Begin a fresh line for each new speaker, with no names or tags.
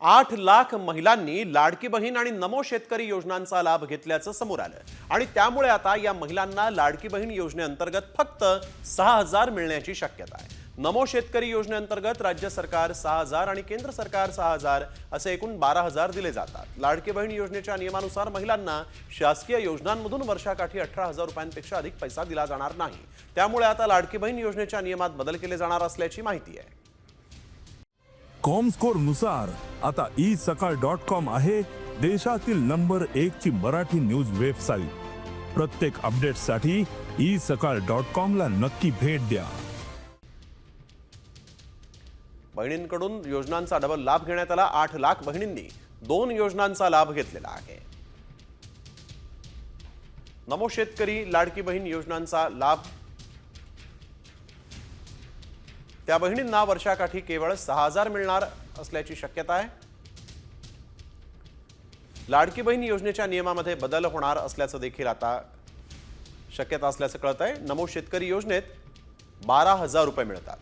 आठ लाख महिलांनी लाडकी बहीण आणि नमो शेतकरी योजनांचा लाभ घेतल्याचं समोर आलं. आणि त्यामुळे आता या महिलांना लाडकी बहीण योजनेअंतर्गत फक्त सहा हजार मिळण्याची शक्यता आहे. नमो शेतकरी योजनेअंतर्गत राज्य सरकार सहा हजार आणि केंद्र सरकार सहा हजार असे एकूण बारा हजार दिले जातात. लाडकी बहीण योजनेच्या नियमानुसार महिलांना शासकीय योजनांमधून वर्षाकाठी अठरा हजार रुपयांपेक्षा अधिक पैसा दिला जाणार नाही. त्यामुळे आता लाडकी बहीण योजनेच्या नियमात बदल केले जाणार असल्याची माहिती आहे.
कॉमस्कोरनुसार आता ई सकाळ डॉट कॉम आहे देशातील नंबर एक ची मराठी न्यूज वेबसाईट प्रत्येक अपडेटसाठी ई सकाळ डॉट कॉम ला नक्की भेट द्या.
बहिणींकडून योजनांचा डबल लाभ घेण्यात आला आठ लाख बहिणींनी. दोन योजनांचा लाभ घेतलेला आहे. नमो शेतकरी लाडकी बहीण योजनांचा लाभ त्या बहिणींना वर्षाकाठी केवळ सहा हजार मिळणार असल्याची शक्यता आहे. लाडकी बहीण योजनेच्या नियमामध्ये बदल होणार असल्याचं देखील आता शक्यता असल्याचं कळत आहे नमो शेतकरी योजनेत बारा हजार रुपये मिळतात.